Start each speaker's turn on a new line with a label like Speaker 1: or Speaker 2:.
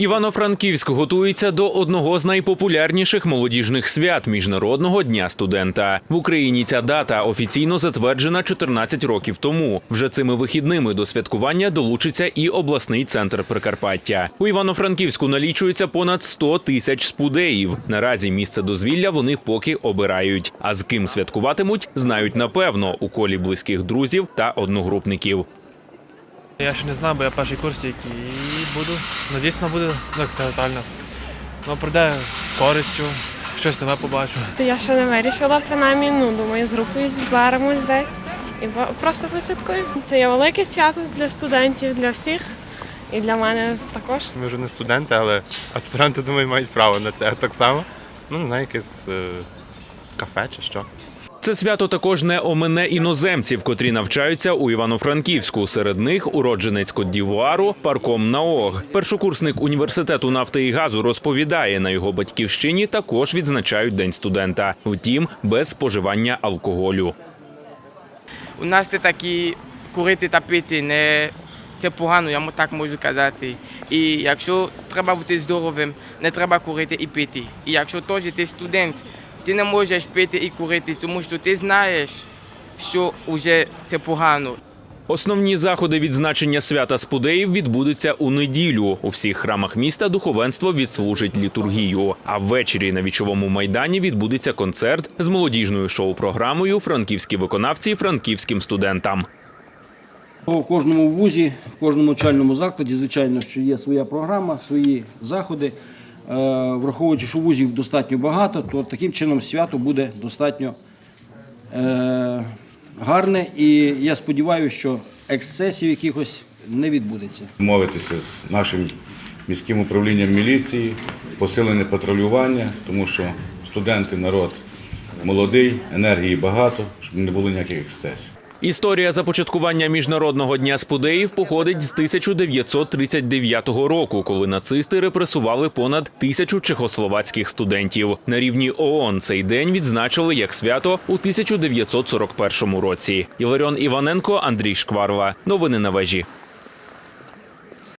Speaker 1: Івано-Франківськ готується до одного з найпопулярніших молодіжних свят міжнародного дня студента. В Україні ця дата офіційно затверджена 14 років тому. Вже цими вихідними до святкування долучиться і обласний центр Прикарпаття. У Івано-Франківську налічується понад 100 тисяч спудеїв. Наразі місце дозвілля вони поки обирають. А з ким святкуватимуть, знають напевно у колі близьких друзів та одногрупників.
Speaker 2: Я ще не знаю, бо я перший курс тільки і буду. Надіюсь, воно буде ну, експериментально. Воно пройде з користю, щось нове побачу.
Speaker 3: Та я ще не вирішила, принаймні, ну думаю, з групою зберемось десь і просто посвяткуємо. Це є велике свято для студентів, для всіх і для мене також.
Speaker 4: Ми вже не студенти, але аспіранти, думаю, мають право на це так само. Ну, не знаю, якесь е, кафе чи що.
Speaker 1: Це свято також не омене іноземців, котрі навчаються у Івано-Франківську. Серед них уродженець Кот-Дівуару Парком Наог. Першокурсник університету нафти і газу розповідає, на його батьківщині також відзначають День студента. Втім, без споживання алкоголю.
Speaker 5: У нас це такі курити та пити не це погано, я так можу казати. І якщо треба бути здоровим, не треба курити і пити. І якщо теж ти студент, ти не можеш пити і курити, тому що ти знаєш, що вже це погано.
Speaker 1: Основні заходи відзначення свята спудеїв відбудуться у неділю. У всіх храмах міста духовенство відслужить літургію. А ввечері на вічовому майдані відбудеться концерт з молодіжною шоу-програмою Франківські виконавці франківським студентам.
Speaker 6: У кожному вузі, в кожному навчальному закладі, звичайно, що є своя програма, свої заходи. Е, Враховуючи, що вузів достатньо багато, то таким чином свято буде достатньо е, гарне. І я сподіваюся, що ексцесів якихось не відбудеться.
Speaker 7: Мовитися з нашим міським управлінням міліції, посилене патрулювання, тому що студенти, народ молодий, енергії багато, щоб не було ніяких ексцесів.
Speaker 1: Історія започаткування міжнародного дня спудеїв походить з 1939 року, коли нацисти репресували понад тисячу чехословацьких студентів. На рівні ООН цей день відзначили як свято у 1941 році. Іларіон Іваненко, Андрій Шкварва. Новини на вежі.